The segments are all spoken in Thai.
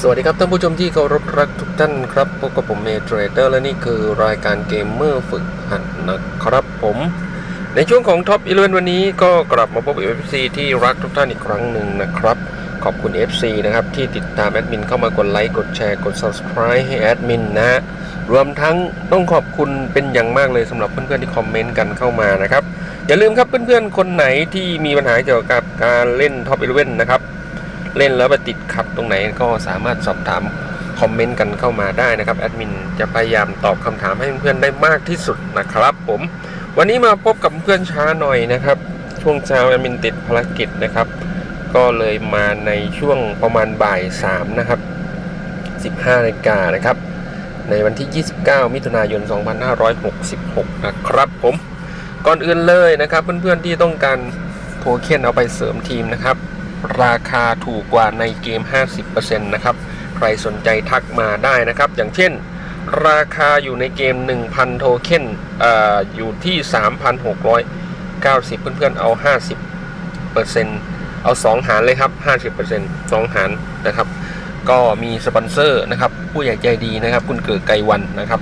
สวัสดีครับท่านผู้ชมที่เคารพรักทุกท่านครับพบกับผมเมเทรเดอร์และนี่คือรายการเกมเมอร์ฝึกหัดนะครับผม ในช่วงของท็อปอีเลวนวันนี้ก็กลับมาพบกับ FC ที่รักทุกท่านอีกครั้งหนึ่งนะครับ ขอบคุณ FC นะครับ ที่ติดตามแอดมินเข้ามากดไลค์กดแชร์กด Subscribe ให้แอดมินนะ รวมทั้งต้องขอบคุณเป็นอย่างมากเลยสำหรับเพื่อนๆที่คอมเมนต์กันเข้ามานะครับอย่าลืมครับเพื่อนๆคนไหนที่มีปัญหาเกี่ยวกับการเล่นท็อปอีเลวนนะครับ เล่นแล้วไปติดขัดตรงไหนก็สามารถสอบถามคอมเมนต์กันเข้ามาได้นะครับแอดมินจะพยายามตอบคำถามให้เพื่อนๆได้มากที่สุดนะครับผม วันนี้มาพบกับเพื่อนช้าหน่อยนะครับ ช่วงเช้าแอดมินติดภารกิจนะครับ ก็เลยมาในช่วงประมาณบ่าย3นะครับ15นาฬิกานะครับ ในวันที่ 29 มิถุนายน 2566 นะครับผม ก่อนอื่นเลยนะครับ เพื่อนๆที่ต้องการโทเค็นเอาไปเสริมทีมนะครับ ราคาถูกกว่าในเกม 50%นะครับ ใครสนใจทักมาได้นะครับ อย่างเช่น ราคาอยู่ในเกม 1,000 โทเค็นออยู่ที่ 3,690 เพื่อนๆ เอา 50%เอา 2 หารเลยครับ 50% 2 หารนะครับ ก็มีสปอนเซอร์นะครับ ผู้ใหญ่ใจดีนะครับ คุณเกิดไกวันนะครับ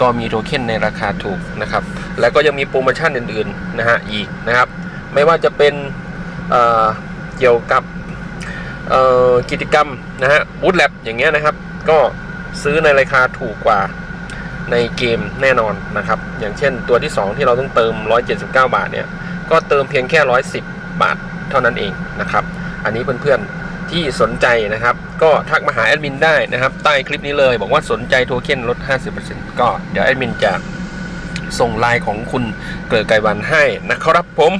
ก็มีโทเค็นในราคาถูกนะครับ แล้วก็ยังมีโปรโมชั่นอื่นๆนะฮะอีกนะครับ ไม่ว่าจะเป็นอ่อ เกี่ยวกับกิจกรรมนะฮะบูธแลบอย่างเงี้ยนะครับ ก็ซื้อในราคาถูกกว่าในเกมแน่นอนนะครับ อย่างเช่นตัวที่ 2 ที่เราต้องเติม 179 บาทเนี่ย ก็เติมเพียงแค่ 110 บาทเท่านั้นเองนะครับ อันนี้เพื่อนๆที่สนใจนะครับ ก็ทักมาหาแอดมินได้นะครับ ใต้คลิปนี้เลยบอกว่าสนใจโทเค็นลด 50%ก็เดี๋ยวแอดมินจะส่งไลน์ของคุณเกลือไกรวันให้นะครับผม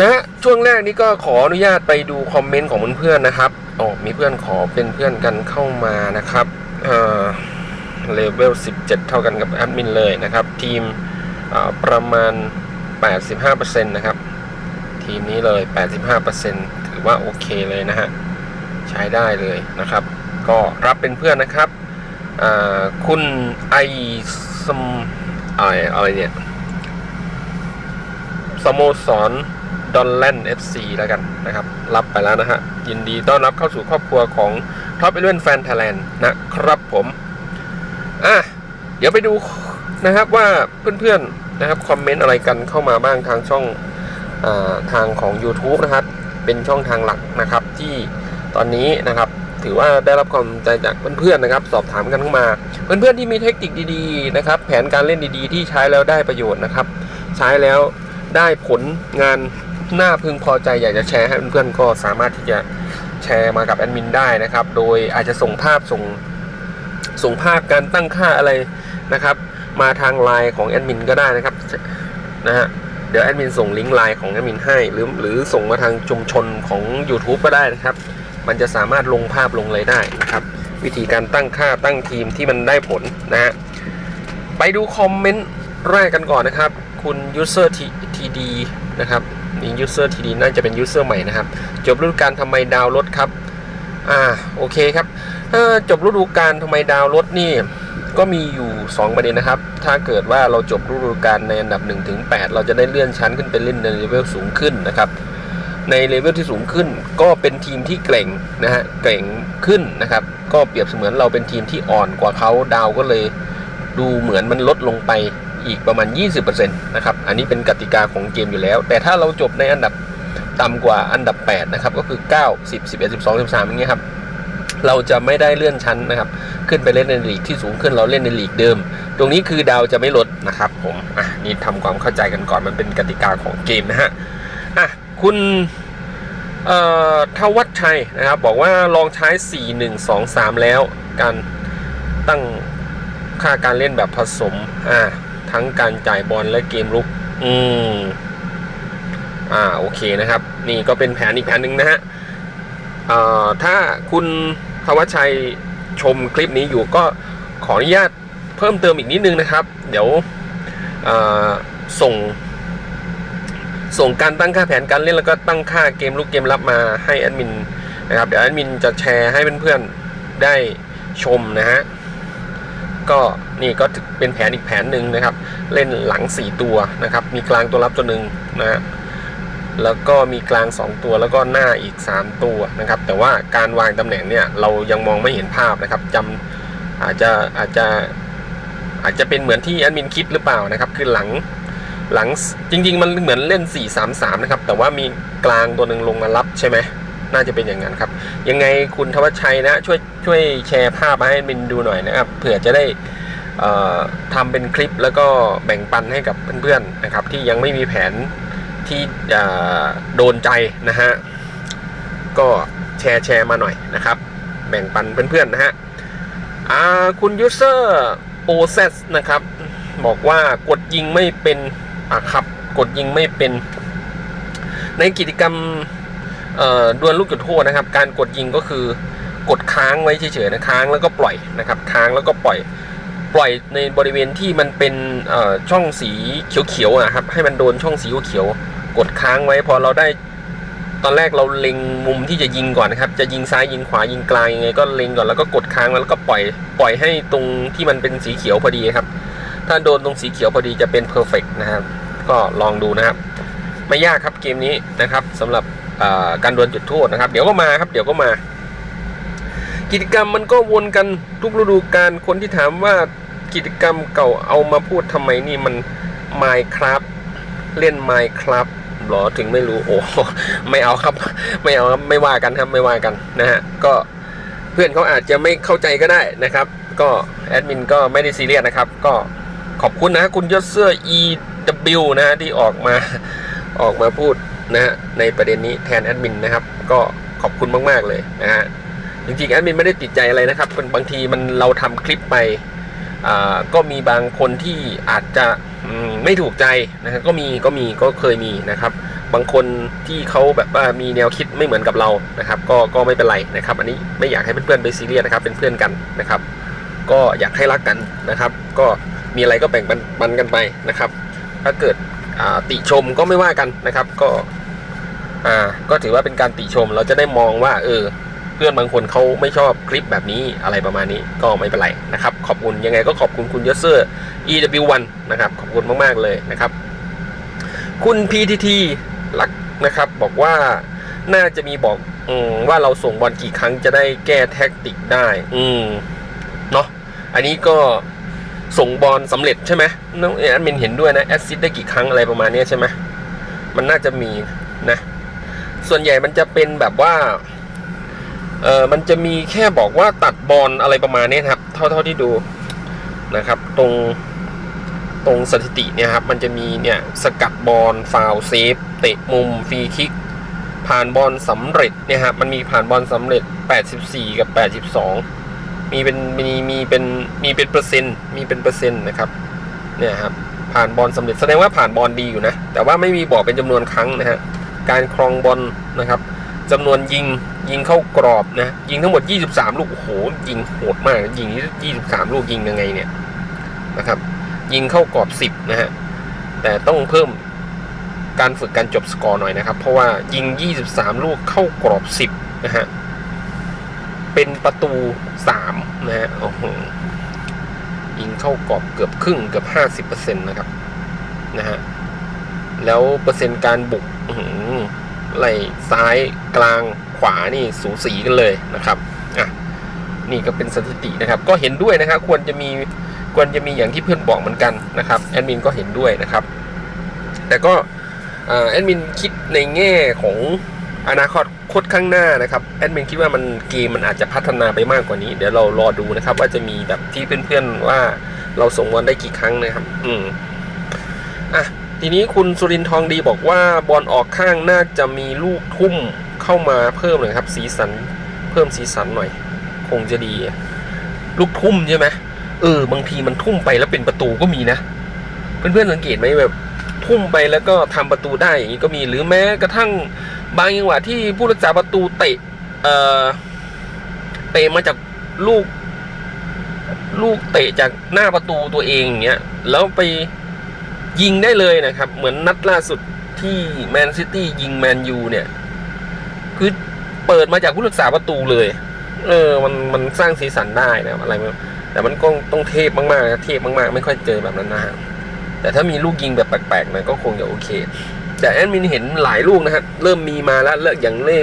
นะฮะช่วงแรกนี้ก็ขออนุญาตไปดูคอมเมนต์ของเพื่อนๆนะครับอ๋อมีเพื่อนขอเป็นเพื่อนกันเข้ามานะครับเอ่อเลเวล 17 เท่ากันกับแอดมินเลยนะครับ ทีมประมาณ 85%นะครับ ทีมนี้เลย 85%ถือว่าโอเคเลยนะฮะ ใช้ได้เลยนะครับ ก็รับเป็นเพื่อนนะครับอ่าคุณไอสมอะไรเนี่ยสโมสร ดอนแลนด์ FC แล้วกันนะครับ รับไปแล้วนะฮะ ยินดีต้อนรับเข้าสู่ครอบครัวของท็อปเอเลนแฟนไทยแลนด์นะครับผมอะเดี๋ยวไปดูนะครับว่าเพื่อนๆนะครับคอมเมนต์อะไรกันเข้ามาบ้างทางช่องอทางของ YouTube นะครับ เป็นช่องทางหลักนะครับที่ตอนนี้นะครับถือว่าได้รับความใจจากเพื่อนๆนะครับ สอบถามกันเข้ามา เพื่อนๆที่มีเทคนิคดีๆนะครับ แผนการเล่นดีๆ ที่ใช้แล้วได้ประโยชน์นะครับ ใช้แล้วได้ผลงาน น่าพึงพอใจอยากจะแชร์ให้เพื่อนๆก็สามารถที่จะแชร์มากับแอดมินได้นะครับ โดยอาจจะส่งภาพส่งส่งภาพการตั้งค่าอะไรนะครับ มาทางไลน์ของแอดมินก็ได้นะครับนะฮะเดี๋ยวแอดมินส่งลิงก์ไลน์ของแอดมินให้หรือหรือส่งมาทางชุมชนของ YouTube ก็ได้นะครับ มันจะสามารถลงภาพลงอะไรได้นะครับ วิธีการตั้งค่าตั้งทีมที่มันได้ผลนะฮะไปดูคอมเมนต์แรกกันก่อนนะครับ คุณ user td นะครับ นี่ user td น่าจะเป็น user ใหม่นะครับ จบฤดูกาลทำไมดาวลดครับ อ่าโอเคครับจบฤดูกาลทำไมดาวลดนี่ก็มีอยู่ 2 ประเด็นนะครับ ถ้าเกิดว่าเราจบฤดูกาลในอันดับ1-8เราจะได้เลื่อนชั้นขึ้นไปเล่นในเลเวลสูงขึ้นนะครับ ในเลเวลที่สูงขึ้น ก็เป็นทีมที่เก่งนะฮะเก่งขึ้นนะครับ ก็เปรียบเสมือนเราเป็นทีมที่อ่อนกว่าเขาดาวก็เลย ดูเหมือนมันลดลงไป อีกประมาณ 20%นะครับ อันนี้เป็นกติกาของเกมอยู่แล้ว แต่ถ้าเราจบในอันดับต่ำกว่าอันดับ 8 นะครับ ก็คือ 9 10 11 12 13อย่างเงี้ยครับ เราจะไม่ได้เลื่อนชั้นนะครับ ขึ้นไปเล่นในลีกที่สูงขึ้นเราเล่นในลีกเดิม ตรงนี้คือดาวจะไม่ลดนะครับผมอะนี่ทำความเข้าใจกันก่อนมันเป็นกติกาของเกมนะฮะอะคุณเอ่อทวัชชัยนะครับบอกว่าลองใช้ 4 1 2 3 แล้วการตั้งค่าการเล่นแบบผสมอ่า ทั้งการจ่ายบอลและเกมรุก อืม อ่าโอเคนะครับ นี่ก็เป็นแผนอีกแผนหนึ่งนะฮะเอ่อถ้าคุณทวชัยชมคลิปนี้อยู่ก็ขออนุญาตเพิ่มเติมอีกนิดนึงนะครับ เดี๋ยวส่ง ส่งการตั้งค่าแผนการเล่นแล้วก็ตั้งค่าเกมลูกเกมรับมาให้แอดมินนะครับ เดี๋ยวแอดมินจะแชร์ให้เพื่อนๆได้ชมนะฮะ ก็นี่ก็เป็นแผนอีกแผนหนึ่งนะครับ เล่นหลัง 4 ตัวนะครับ มีกลางตัวรับตัวหนึ่งนะฮะแล้วก็มีกลาง 2 ตัวแล้วก็หน้าอีก 3 ตัวนะครับ แต่ว่าการวางตำแหน่งเนี่ยเรายังมองไม่เห็นภาพนะครับจำอาจจะอาจจะอาจจะเป็นเหมือนที่แอดมินคิดหรือเปล่านะครับ คือหลังหลังจริง ๆ มันเหมือนเล่น 4-3-3 นะครับ แต่ว่ามีกลางตัวหนึ่งลงมารับใช่ไหม น่าจะเป็นอย่างนั้นครับ ยังไงคุณทวัชชัยนะช่วยช่วยแชร์ภาพมาให้มินดูหน่อยนะครับเผื่อจะได้ทำเป็นคลิปแล้วก็แบ่งปันให้กับเพื่อนๆนะครับ ที่ยังไม่มีแผนที่จะโดนใจนะฮะก็แชร์แชร์มาหน่อยนะครับ แบ่งปันเพื่อนๆนะฮะคุณยูเซอร์โอเซสนะครับ บอกว่ากดยิงไม่เป็นอะครับ กดยิงไม่เป็น ในกิจกรรม ดวลลูกจุดโทษนะครับ การกดยิงก็คือกดค้างไว้เฉยๆนะค้างแล้วก็ปล่อยนะครับ ค้างแล้วก็ปล่อยปล่อยในบริเวณที่มันเป็นช่องสีเขียวๆนะครับ ให้มันโดนช่องสีเขียวกดค้างไว้พอเราได้ตอนแรกเราเล็งมุมที่จะยิงก่อนนะครับ จะยิงซ้ายยิงขวายิงกลางยังไงก็เล็งก่อนแล้วก็กดค้างแล้วก็ปล่อยปล่อยให้ตรงที่มันเป็นสีเขียวพอดีครับ ถ้าโดนตรงสีเขียวพอดีจะเป็นเพอร์เฟกนะครับ ก็ลองดูนะครับ ไม่ยากครับเกมนี้นะครับสำหรับ การดวลจุดโทษนะครับ เดี๋ยวก็มาครับ เดี๋ยวก็มา กิจกรรมมันก็วนกันทุกฤดูกาลคนที่ถามว่ากิจกรรมเก่าเอามาพูดทำไมนี่มัน Minecraft เล่น Minecraft หรอถึงไม่รู้โอ้ไม่เอาครับ ไม่เอาครับไม่ว่ากันครับไม่ว่ากันนะฮะก็เพื่อนเขาอาจจะไม่เข้าใจก็ได้นะครับ ก็แอดมินก็ไม่ได้ซีเรียสนะครับ ก็ขอบคุณนะคุณยศเสื้อ EW นะที่ออกมาออกมาพูด นะฮะในประเด็นนี้แทนแอดมินนะครับ ก็ขอบคุณมาก ๆ เลยนะฮะจริงๆแอดมินไม่ได้ติดใจอะไรนะครับเป็นบางทีมันเราทำคลิปไปก็มีบางคนที่อาจจะมไม่ถูกใจนะครับก็มีก็มีก็เคยมีนะครับ บางคนที่เขาแบบว่ามีแนวคิดไม่เหมือนกับเรานะครับ ก็ก็ไม่เป็นไรนะครับ อันนี้ไม่อยากให้เพื่อนๆไปซีเรียสนะครับ เป็นเพื่อนกันนะครับ ก็อยากให้รักกันนะครับ ก็มีอะไรก็แบ่งปันกันไปนะครับ ถ้าเกิด ติชมก็ไม่ว่ากันนะครับ ก็อ่าก็ถือว่าเป็นการติชมเราจะได้มองว่า เออ เพื่อนบางคนเขาไม่ชอบคลิปแบบนี้อะไรประมาณนี้ก็ไม่เป็นไรนะครับ ขอบคุณยังไงก็ขอบคุณคุณยศเซอร์ EW1 นะครับ ขอบคุณมาก ๆ เลยนะครับ คุณ PTT ลักนะครับ บอกว่าน่าจะมีบอกอว่าเราส่งบอลกี่ครั้งจะได้แก้แท็กติกได้ อืมเนาะอันนี้ก็ ส่งบอลสำเร็จใช่ไหมน้องแอดมินเห็นด้วยนะแอสซิสได้กี่ครั้งอะไรประมาณนี้ใช่ไหมมันน่าจะมีนะ ส่วนใหญ่มันจะเป็นแบบว่าเออมันจะมีแค่บอกว่าตัดบอลอะไรประมาณนี้ครับ เท่าเท่าที่ดูนะครับ ตรงตรงสถิติเนี่ยครับ มันจะมีเนี่ยสกัดบอลฟาวเซฟเตะมุมฟรีคิก ผ่านบอลสำเร็จเนี่ยครับมันมีผ่านบอลสำเร็จ 84 กับ 82 มีเป็นมีมีเป็นมีเป็นเปอร์เซ็นต์มีเป็นเปอร์เซ็นต์นะครับเนี่ยครับผ่านบอลสำเร็จแสดงว่าผ่านบอลดีอยู่นะ แต่ว่าไม่มีบอกเป็นจำนวนครั้งนะฮะการครองบอลนะครับจำนวนยิงยิงเข้ากรอบนะยิงทั้งหมด 23 ลูกโอ้โหยิงโหดมากยิง 23 ลูกยิงยังไงเนี่ยนะครับยิงเข้ากรอบ 10 นะฮะแต่ต้องเพิ่มการฝึกการจบสกอร์หน่อยนะครับ เพราะว่ายิง 23 ลูกเข้ากรอบ 10 นะฮะ เป็นประตู3นะฮะโอ้โหยิงเข้ากรอบเกือบครึ่งเกือบ50%นะครับนะฮะแล้วเปอร์เซ็นต์การบุกหือไหลซ้ายกลางขวานี่สูสีกันเลยนะครับอะนี่ก็เป็นสถิตินะครับ ก็เห็นด้วยนะครับ ควรจะมีควรจะมีอย่างที่เพื่อนบอกเหมือนกันนะครับแอดมินก็เห็นด้วยนะครับ แต่ก็แอดมินคิดในแง่ของอนาคต คตข้างหน้านะครับแอดมินคิดว่ามันเกมมันอาจจะพัฒนาไปมากกว่านี้ เดี๋ยวเรารอดูนะครับ ว่าจะมีแบบที่เพื่อนๆว่าเราส่งบอลได้กี่ครั้งนะครับ อืมอะทีนี้คุณสุรินทร์ทองดีบอกว่าบอลออกข้างน่าจะมีลูกทุ่มเข้ามาเพิ่มเลยครับ สีสันเพิ่มสีสันหน่อย คงจะดี ลูกทุ่มใช่ไหมเออบางทีมันทุ่มไปแล้วเป็นประตูก็มีนะเพื่อนๆสังเกตไหมแบบ ทุ่มไปแล้วก็ทำประตูได้อย่างนี้ก็มีหรือแม้กระทั่ง บางจังหวะที่ผู้รักษาประตูเตะเอ่อเตะมาจากลูก ลูกเตะจากหน้าประตูตัวเองอย่างเงี้ยแล้วไปยิงได้เลยนะครับ เหมือนนัดล่าสุดที่แมนซิตี้ยิงแมนยูเนี่ย คือเปิดมาจากผู้รักษาประตูเลย เออ มันมันสร้างสีสันได้นะอะไรไม่แต่มันก็ต้องเทพมากๆนะเทพมากๆ ไม่ค่อยเจอแบบนั้นนะฮะแต่ถ้ามีลูกยิงแบบแปลกๆน่ยก็คงจะโอเค แต่แอดมินเห็นหลายลูกนะฮะเริ่มมีมาแล้วเลิกอย่างเล่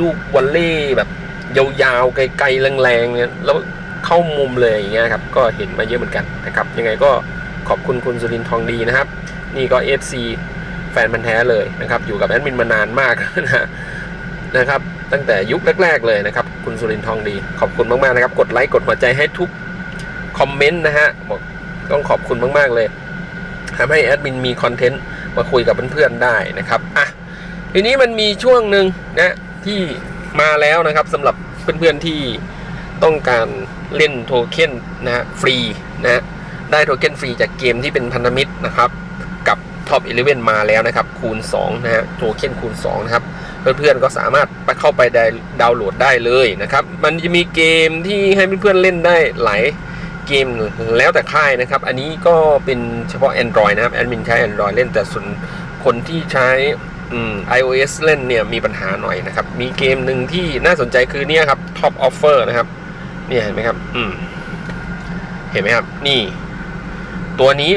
ลูกวอลเล่แบบยาวๆไกลๆแรงๆเนี่ยแล้วเข้ามุมเลยอย่างเงี้ยครับก็เห็นมาเยอะเหมือนกันนะครับยังไงก็ขอบคุณคุณสุรินทร์ทองดีนะครับ นี่ก็ FC แฟนพันธ์แท้เลยนะครับ อยู่กับแอดมินมานานมากนะนะครับ ตั้งแต่ยุคแรก ๆ เลยนะครับ คุณสุรินทร์ทองดี ขอบคุณมากๆนะครับ กดไลค์กดหัวใจให้ทุกคอมเมนต์นะฮะบอกต้องขอบคุณมาก ๆ เลยทำให้แอดมินมีคอนเทนต์ มาคุยกับเพื่อนๆได้นะครับอะทีนี้มันมีช่วงหนึ่งนะที่มาแล้วนะครับสำหรับเพื่อนๆที่ต้องการเล่นโทเค็นนะฮะฟรีนะฮะได้โทเค็นฟรีจากเกมที่เป็นพันธมิตรนะครับ กับ Top 11 มาแล้วนะครับ คูณ 2 นะฮะโทเค็นคูณ 2 นะครับ เพื่อนๆก็สามารถไปเข้าไปได้ดาวน์โหลดได้เลยนะครับ มันจะมีเกมที่ให้เพื่อนๆเล่นได้หลาย เกมแล้วแต่ค่ายนะครับ อันนี้ก็เป็นเฉพาะ Android นะครับแอดมินใช้ Android เล่นแต่ส่วนคนที่ใช้อืม iOS เล่นเนี่ยมีปัญหาหน่อยนะครับ มีเกมหนึ่งที่น่าสนใจคือเนี่ยครับ Top Offer นะครับเนี่ยเห็นไหมครับ อืม เห็นไหมครับ นี่ ตัวนี้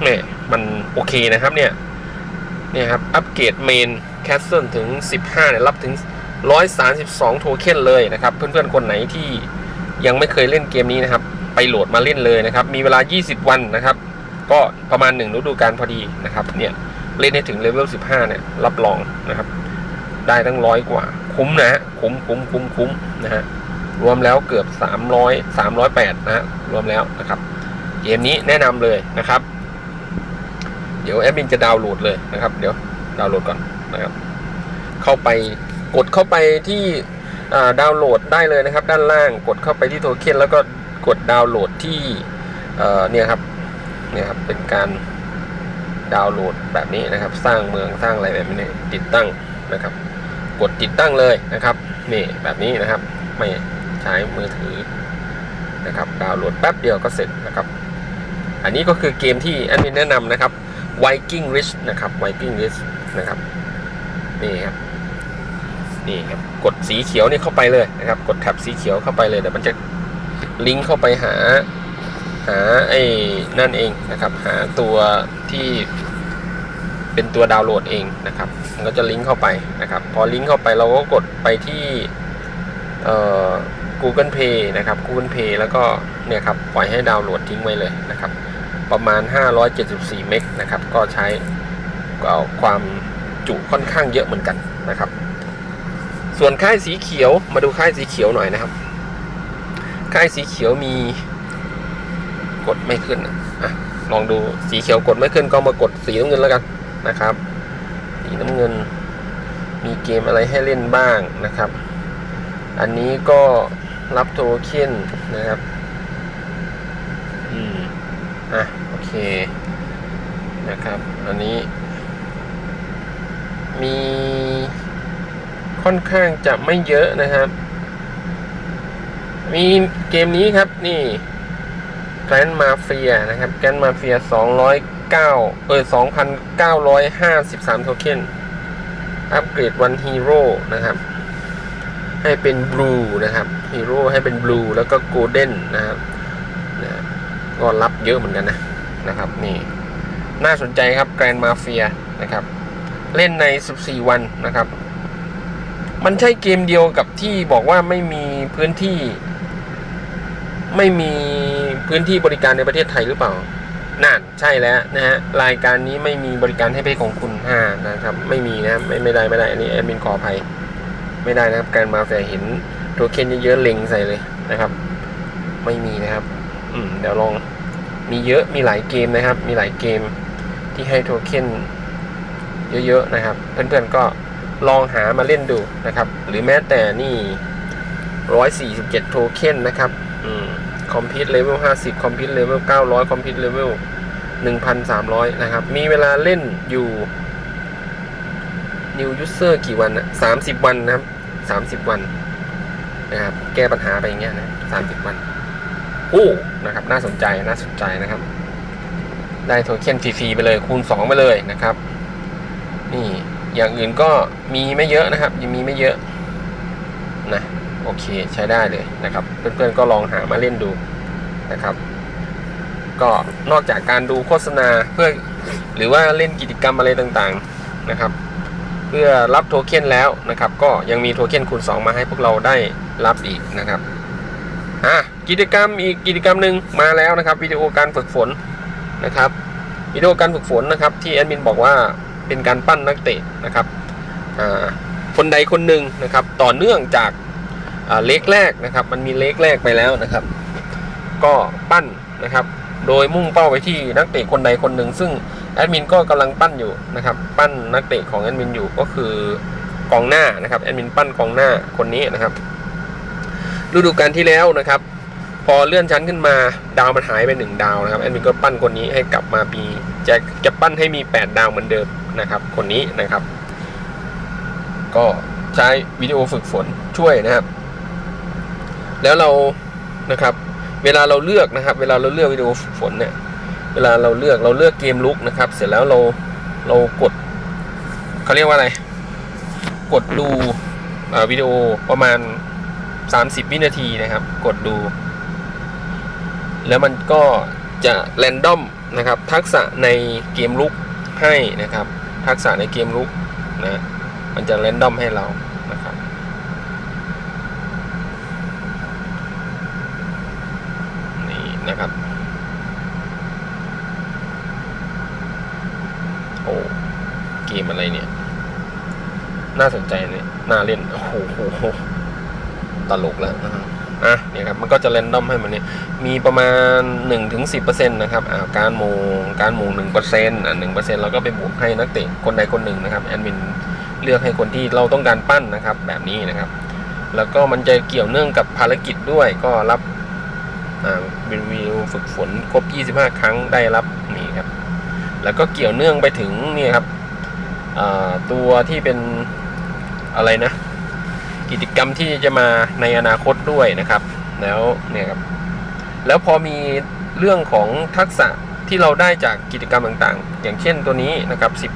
แหมมันโอเคนะครับ เนี่ย เนี่ยครับ อัปเกรดเมนแคสเซิลถึง 15เนี่ยรับถึง 132 โทเค็นเลยนะครับ เพื่อนๆ คนไหนที่ยังไม่เคยเล่นเกมนี้นะครับ ไปโหลดมาเล่นเลยนะครับ มีเวลา 20 วันนะครับ ก็ประมาณ 1 ฤดูกาลพอดีนะครับ เนี่ย เล่นให้ถึงเลเวล 15 เนี่ย รับรองนะครับ ได้ตั้งร้อยกว่า คุ้มนะฮะ คุ้มคุ้มคุ้มคุ้มนะฮะ รวมแล้วเกือบ 300 308 นะฮะ รวมแล้วนะครับ เกมนี้แนะนำเลยนะครับ เดี๋ยวแอดมินจะดาวน์โหลดเลยนะครับ เดี๋ยวดาวน์โหลดก่อนนะครับ เข้าไปกดเข้าไปที่ดาวน์โหลดได้เลยนะครับ ด้านล่างกดเข้าไปที่โทเค็นแล้วก็ กดดาวน์โหลดที่เนี่ยครับเนี่ยครับเป็นการดาวน์โหลดแบบนี้นะครับ สร้างเมืองสร้างอะไรแบบนี้ติดตั้งนะครับ กดติดตั้งเลยนะครับนี่แบบนี้นะครับ ไม่ใช้มือถือนะครับ ดาวน์โหลดแป๊บเดียวก็เสร็จนะครับ อันนี้ก็คือเกมที่แอดมินแนะนำนะครับ Viking Risk นะครับ Viking Risk นะครับนี่ครับนี่ครับกดสีเขียวนี่เข้าไปเลยนะครับ กดแท็บสีเขียวเข้าไปเลยเดี๋ยวมันจะ ลิงก์เข้าไปหาหาไอ้นั่นเองนะครับ หาตัวที่เป็นตัวดาวน์โหลดเองนะครับ มันก็จะลิงก์เข้าไปนะครับ พอลิงก์เข้าไปเราก็กดไปที่เอ่อ Google Play นะครับ Google Play แล้วก็เนี่ยครับปล่อยให้ดาวน์โหลดทิ้งไว้เลยนะครับ ประมาณ 574 เมกนะครับ ก็ใช้ก็ความจุค่อนข้างเยอะเหมือนกันนะครับ ส่วนค่ายสีเขียวมาดูค่ายสีเขียวหน่อยนะครับ ค่ายสีเขียวมีกดไม่ขึ้นอะอะลองดูสีเขียวกดไม่ขึ้นก็มากดสีน้ำเงินแล้วกันนะครับ สีน้ำเงิน มีเกมอะไรให้เล่นบ้างนะครับ อันนี้ก็รับโทเค็นนะครับอืมอะโอเคนะครับ อันนี้ มีค่อนข้างจะไม่เยอะนะครับ มีเกมนี้ครับนี่แกรนมาเฟียนะครับแกรนมาเฟีย209เก้าเออ2,953โทเค็นอัปเกรดวันฮีโร่นะครับ ให้เป็นบลูนะครับฮีโร่ให้เป็นบลูแล้วก็โกลเด้นนะครับนะก็รับเยอะเหมือนกันนะนะครับนี่น่าสนใจครับแกรนมาเฟียนะครับ เล่นใน 14 วันนะครับ มันใช่เกมเดียวกับที่บอกว่าไม่มีพื้นที่ ไม่มีพื้นที่บริการในประเทศไทยหรือเปล่านั่นใช่แล้วนะฮะรายการนี้ไม่มีบริการให้เพศของคุณห้านะครับ ไม่มีนะไม่ไม่ได้ไม่ได้อันนี้แอดมินขออภัยไม่ได้นะครับ การมาแฟร์เห็นโทเค็นเยอะๆเล็งใส่เลยนะครับ ไม่มีนะครับ อืมเดี๋ยวลองมีเยอะมีหลายเกมนะครับ มีหลายเกมที่ให้โทเค็นเยอะๆนะครับ เพื่อนๆก็ลองหามาเล่นดูนะครับ หรือแม้แต่นี่ 147 โทเค็นนะครับ คอมพิวต์เลเวล50คอมพิวต์เลเวล900คอมพิวต์เลเวล1,300นสามร้อยนะครับ มีเวลาเล่นอยู่ new user กี่วันอะ30วันนะครับ30วันนะครับ แก้ปัญหาไปอย่างเงี้ยนะ30วันโอ้นะครับ น่าสนใจน่าสนใจนะครับ ได้โทเค็นฟรีๆไปเลยคูณ2ไปเลยนะครับ นี่อย่างอื่นก็มีไม่เยอะนะครับ ยังมีไม่เยอะ โอเคใช้ได้เลยนะครับ เพื่อนๆก็ลองหามาเล่นดูนะครับ ก็นอกจากการดูโฆษณาเพื่อหรือว่าเล่นกิจกรรมอะไรต่างๆนะครับ เพื่อรับโทเค็นแล้วนะครับ ก็ยังมีโทเค็นคูณ 2 มาให้พวกเราได้รับอีกนะครับอะกิจกรรมอีกกิจกรรมหนึ่งมาแล้วนะครับ วิดีโอการฝึกฝนนะครับวิดีโอการฝึกฝนนะครับ ที่แอดมินบอกว่าเป็นการปั้นนักเตะนะครับอ่าคนใดคนหนึ่งนะครับ ต่อเนื่องจาก เล็กแรกนะครับ มันมีเล็กแรกไปแล้วนะครับ ก็ปั้นนะครับ โดยมุ่งเป้าไปที่นักเตะคนใดคนหนึ่ง ซึ่งแอดมินก็กำลังปั้นอยู่นะครับ ปั้นนักเตะของแอดมินอยู่ก็คือกองหน้านะครับแอดมินปั้นกองหน้าคนนี้นะครับฤดูกาลที่แล้วนะครับ พอเลื่อนชั้นขึ้นมาดาวมันหายไปหนึ่งดาวนะครับแอดมินก็ปั้นคนนี้ให้กลับมาปีจะจะปั้นให้มี 8 ดาวเหมือนเดิมนะครับ คนนี้นะครับ ก็ใช้วิดีโอฝึกฝนช่วยนะครับ แล้วเรานะครับ เวลาเราเลือกนะครับ เวลาเราเลือกวิดีโอฝนเนี่ย เวลาเราเลือกเราเลือกเกมลุกนะครับ เสร็จแล้วเราเรากดเขาเรียกว่าอะไร กดดูอ่าวิดีโอประมาณ 30 วินาทีนะครับ กดดู แล้วมันก็จะแรนดอมนะครับ ทักษะในเกมลุกให้นะครับ ทักษะในเกมลุกนะ มันจะแรนดอมให้เรา นะครับ โอ้เกมอะไรเนี่ย น่าสนใจเลยน่าเล่น โอ้โหตลกแล้วนะครับอะเนี่ยครับมันก็จะเรนดอมให้มันเนี่ยมีประมาณ 1-10%นะครับอ่าการโมงการโมง1%อะ1%เราก็ไปบวกให้นักเตะคนใดคนหนึ่งนะครับแอดมินเลือกให้คนที่เราต้องการปั้นนะครับแบบนี้นะครับ แล้วก็มันจะเกี่ยวเนื่องกับภารกิจด้วยก็รับ อ่ารีวิวฝึกฝนครบ 25 ครั้งได้รับนี่ครับ แล้วก็เกี่ยวเนื่องไปถึงนี่ครับตัวที่เป็นอะไรนะ กิจกรรมที่จะมาในอนาคตด้วยนะครับ แล้วเนี่ยครับ แล้วพอมีเรื่องของทักษะที่เราได้จากกิจกรรมต่างๆ อย่างเช่นตัวนี้นะครับ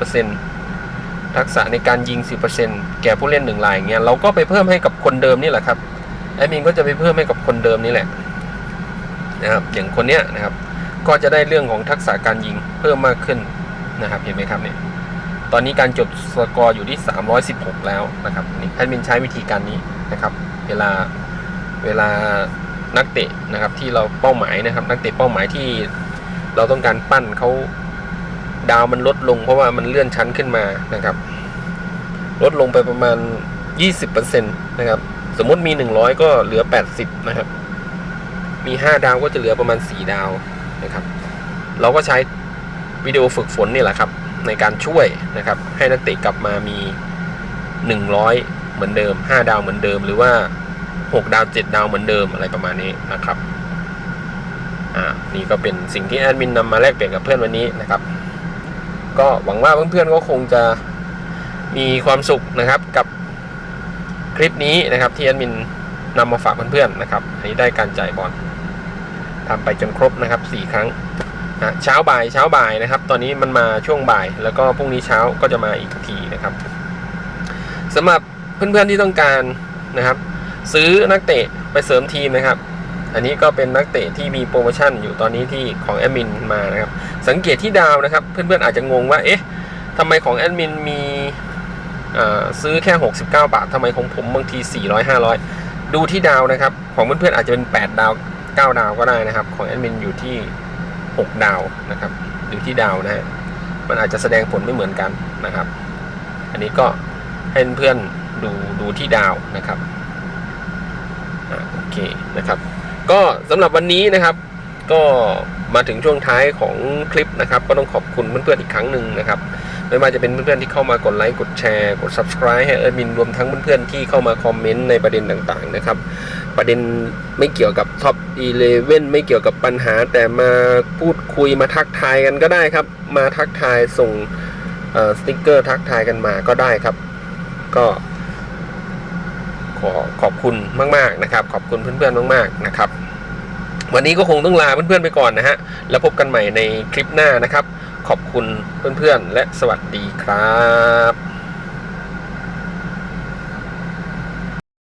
10%ทักษะในการยิง 10%แก่ผู้เล่นหนึ่งรายเงี้ย เราก็ไปเพิ่มให้กับคนเดิมนี่แหละครับ แอดมินก็จะไปเพิ่มให้กับคนเดิมนี่แหละ นะครับอย่างคนเนี้ยนะครับก็จะได้เรื่องของทักษะการยิงเพิ่มมากขึ้นนะครับเห็นไหมครับเนี่ยตอนนี้การจบสกอร์อยู่ที่ 316 แล้วนะครับนี่แอดมินใช้วิธีการนี้นะครับเวลาเวลานักเตะนะครับที่เราเป้าหมายนะครับ นักเตะเป้าหมายที่เราต้องการปั้นเขาดาวมันลดลงเพราะว่ามันเลื่อนชั้นขึ้นมานะครับ ลดลงไปประมาณ 20%นะครับ สมมติมี 100 ก็เหลือ 80 นะครับ มี 5 ดาวก็จะเหลือประมาณ 4 ดาวนะครับเราก็ใช้วิดีโอฝึกฝนนี่แหละครับ ในการช่วยนะครับ ให้นักเตะกลับมามี 100 เหมือนเดิม 5 ดาวเหมือนเดิม หรือว่า 6 ดาว 7 ดาวเหมือนเดิมอะไรประมาณนี้นะครับอ่านี่ก็เป็นสิ่งที่แอดมินนำมาแลกเปลี่ยนกับเพื่อนวันนี้นะครับ ก็หวังว่าเพื่อนๆก็คงจะมีความสุขนะครับกับคลิปนี้นะครับที่แอดมินนำมาฝากเพื่อนๆนะครับอันนี้ได้การจ่ายบอล ทำไปจนครบนะครับ 4 ครั้งนะเช้าบ่ายเช้าบ่ายนะครับ ตอนนี้มันมาช่วงบ่าย แล้วก็พรุ่งนี้เช้าก็จะมาอีกทีนะครับสำหรับเพื่อนๆที่ต้องการนะครับ ซื้อนักเตะไปเสริมทีมนะครับ อันนี้ก็เป็นนักเตะที่มีโปรโมชั่นอยู่ตอนนี้ที่ของแอดมินมานะครับ สังเกตที่ดาวนะครับ เพื่อนๆอาจจะงงว่าเอ๊ะทำไมของแอดมินมีซื้อแค่ 69 บาททำไมของผมบางที 400 500 ดูที่ดาวนะครับ ของเพื่อนๆอาจจะเป็น 8 ดาว 9 ดาวก็ได้นะครับ ของแอดมินอยู่ที่ 6 ดาวนะครับอยู่ที่ดาวนะฮะมันอาจจะแสดงผลไม่เหมือนกันนะครับ อันนี้ก็ให้เพื่อนดูดูที่ดาวนะครับโอเคนะครับ ก็สำหรับวันนี้นะครับ ก็มาถึงช่วงท้ายของคลิปนะครับ ก็ต้องขอบคุณเพื่อนๆอีกครั้งหนึ่งนะครับไม่ว่าจะเป็นเพื่อนๆที่เข้ามากดไลค์กดแชร์กด subscribe ให้เอดมินรวมทั้งเพื่อนๆที่เข้ามาคอมเมนต์ในประเด็นต่างๆนะครับ ประเด็นไม่เกี่ยวกับท็อป11ไม่เกี่ยวกับปัญหา แต่มาพูดคุยมาทักทายกันก็ได้ครับ มาทักทายส่งสติกเกอร์ทักทายกันมาก็ได้ครับ ก็ขอขอบคุณมาก ๆ นะครับ ขอบคุณเพื่อนๆมาก ๆ นะครับ วันนี้ก็คงต้องลาเพื่อนๆไปก่อนนะฮะ แล้วพบกันใหม่ในคลิปหน้านะครับ ขอบคุณเพื่อนๆ และสวัสดีครับ